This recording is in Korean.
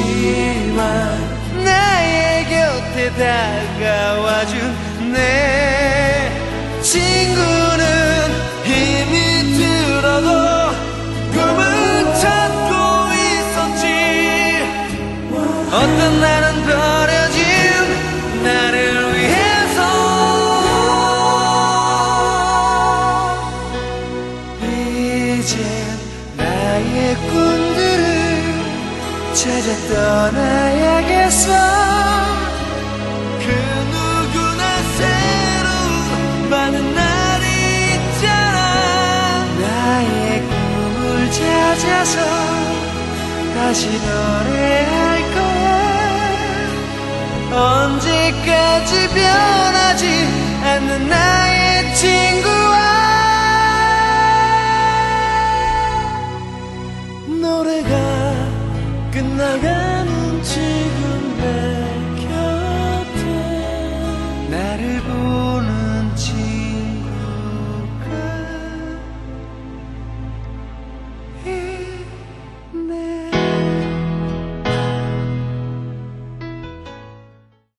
하지만 나의 곁에 다가와준 내 친구는 힘이 들어도 꿈을 찾고 있었지. 어떤 날은 버려진 나를 위해서. 이제 나의 꿈들을 찾아 떠나야겠어. 그 누구나 새로운 많은 날이 있잖아. 나의 꿈을 찾아서 다시 노래할 거야. 언제까지 변하지 않는 나 나를 보